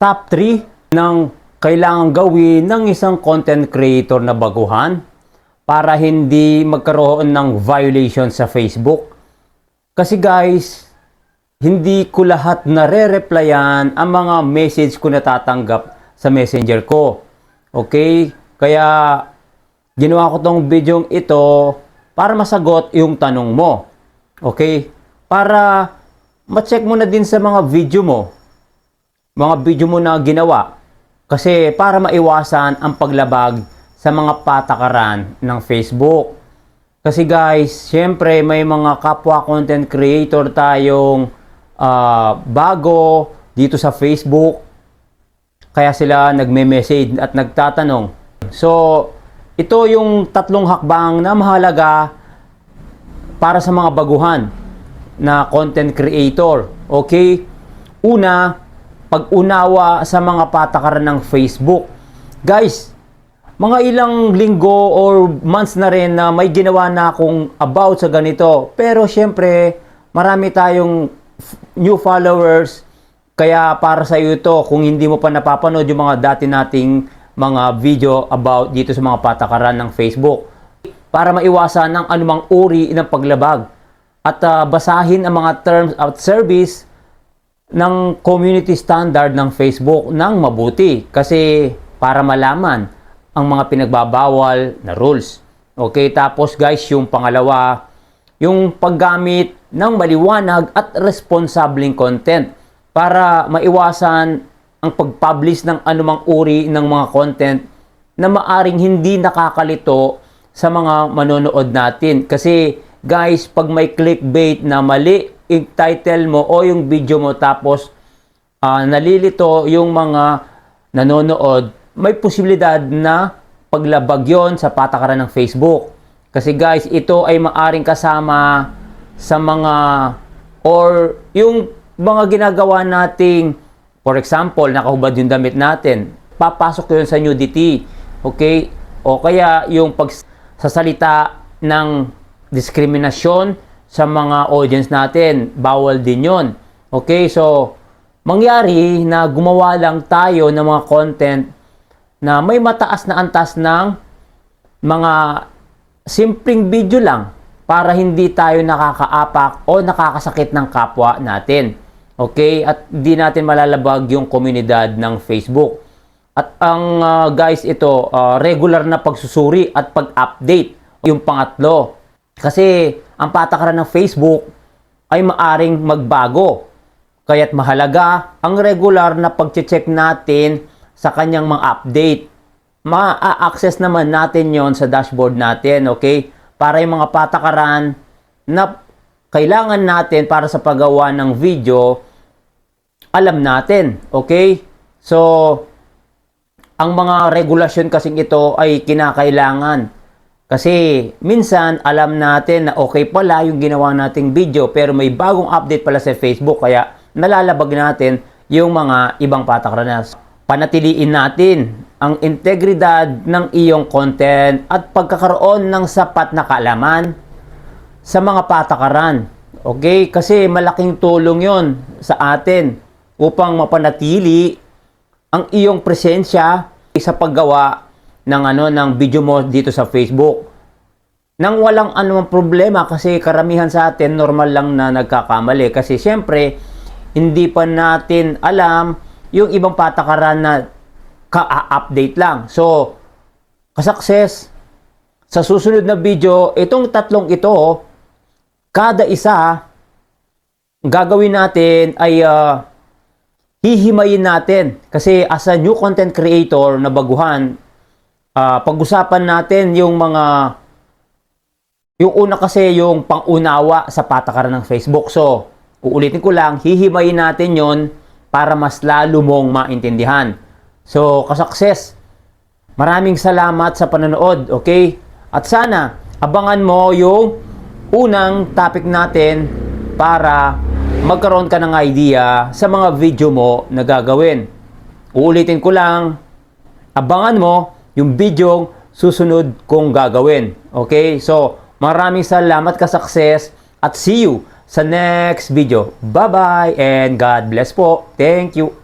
top 3 ng kailangan gawin ng isang content creator na baguhan para hindi magkaroon ng violation sa Facebook. Kasi guys, hindi ko lahat nare-replyan ang mga message ko natatanggap sa messenger ko. Okay? Kaya ginawa ko tong video ito para masagot yung tanong mo. Okay? Para ma-check mo na din sa mga video mo. Mga video mo na ginawa. Kasi para maiwasan ang paglabag sa mga patakaran ng Facebook. Kasi guys, syempre may mga kapwa content creator tayong ah, bago dito sa Facebook. Kaya sila nagme-message at nagtatanong. So, ito yung tatlong hakbang na mahalaga para sa mga baguhan na content creator. Okay? Una, pag-unawa sa mga patakaran ng Facebook. Guys, mga ilang linggo or months na rin na may ginawa na akong about sa ganito. Pero syempre, marami tayong new followers. Kaya para sa iyo ito, kung hindi mo pa napapanood yung mga dati nating mga video about dito sa mga patakaran ng Facebook. Para maiwasan ng anumang uri ng paglabag. At ah, basahin ang mga terms of service ng community standard ng Facebook ng mabuti kasi para malaman ang mga pinagbabawal na rules. Okay, tapos guys, yung pangalawa, yung paggamit ng maliwanag at responsableng content para maiwasan ang pag-publish ng anumang uri ng mga content na maaring hindi nakakalito sa mga manonood natin. Kasi guys, pag may clickbait na mali yung title mo o yung video mo tapos ah, nalilito yung mga nanonood, may posibilidad na paglabag yon sa patakaran ng Facebook. Kasi guys, ito ay maaring kasama sa mga or yung mga ginagawa nating for example, nakahubad yung damit natin, papasok yun sa nudity. Okay? O kaya yung pagsasalita ng diskriminasyon sa mga audience natin, bawal din yon. Okay? So, mangyari na gumawa lang tayo ng mga content na may mataas na antas ng mga simpleng video lang para hindi tayo nakakaapak o nakakasakit ng kapwa natin. Okay? At di natin malalabag yung komunidad ng Facebook. At ang ah, guys ito, ah, regular na pagsusuri at pag-update yung pangatlo. Kasi ang patakaran ng Facebook ay maaring magbago. Kaya't mahalaga ang regular na pag-check natin sa kanyang mga update. Ma-access naman natin yon sa dashboard natin, okay? Para yung mga patakaran na kailangan natin para sa paggawa ng video, alam natin, okay? So, ang mga regulasyon kasing ito ay kinakailangan. Kasi minsan alam natin na okay pala yung ginawa nating video pero may bagong update pala sa Facebook kaya nalalabag natin yung mga ibang patakaran na panatiliin natin ang integridad ng iyong content at pagkakaroon ng sapat na kaalaman sa mga patakaran. Okay? Kasi malaking tulong yon sa atin upang mapanatili ang iyong presensya sa paggawa ng ano ng video mo dito sa Facebook. Nang walang anumang problema kasi karamihan sa atin normal lang na nagkakamali kasi siyempre hindi pa natin alam yung ibang patakaran na ka-update lang. So, kasukses sa susunod na video, itong tatlong ito, kada isa gagawin natin ay ah, hihimayin natin. Kasi as a new content creator na baguhan, ah, pag-usapan natin yung mga yung una kasi yung pangunawa sa patakaran ng Facebook. So, uulitin ko lang, hihimayin natin yon para mas lalo mong maintindihan. So, kasukses. Maraming salamat sa panonood, okay? At sana, abangan mo yung unang topic natin para magkaroon ka ng idea sa mga video mo na gagawin. Uulitin ko lang, abangan mo yung video susunod kong gagawin. Okay? So, maraming salamat ka success at see you sa next video. Bye-bye and God bless po. Thank you.